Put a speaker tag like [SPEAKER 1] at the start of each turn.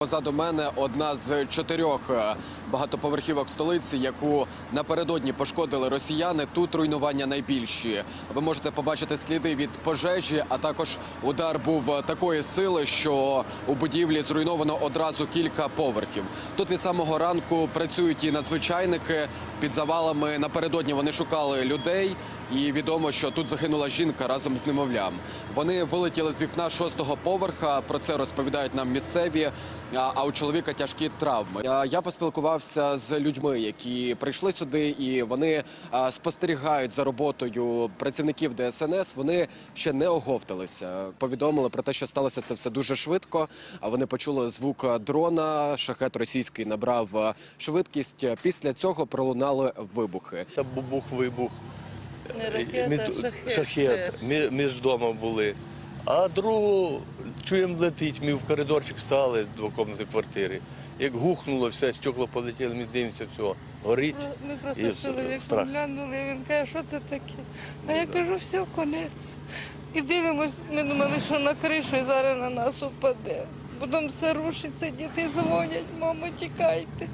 [SPEAKER 1] Позаду мене одна з чотирьох е, багатоповерхівок столиці, яку напередодні пошкодили росіяни. Тут руйнування найбільші. Ви можете побачити сліди від пожежі, а також удар був е, такої сили, що у будівлі зруйновано одразу кілька поверхів. Тут від самого ранку працюють і надзвичайники. Під завалами напередодні вони шукали людей. І відомо, що тут загинула жінка разом з немовлям. Вони вилетіли з вікна шостого поверха. Про це розповідають нам місцеві. А у чоловіка тяжкі травми. Я поспілкувався з людьми, які прийшли сюди, і вони спостерігають за роботою працівників ДСНС. Вони ще не оговталися. Повідомили про те, що сталося це все дуже швидко. Вони почули звук дрона. Шахет російський набрав швидкість. Після цього пролунали вибухи.
[SPEAKER 2] Там бубух вибух.
[SPEAKER 3] Не ракета,
[SPEAKER 2] ми-
[SPEAKER 3] шахет.
[SPEAKER 2] шахет. Ми, ми ж вдома були. А другу чуємо летить, ми в коридорчик стали двокомнатні квартири. Як гухнуло, все, стекла полетіли, ми дивимося, все, горить.
[SPEAKER 3] Ми просто
[SPEAKER 2] І
[SPEAKER 3] з чоловіком глянули, він каже, що це таке? А я кажу, все, конець. І дивимось, ми думали, що на кришу і зараз на нас упаде. Потім все рушиться, діти дзвонять, мамо, тікайте.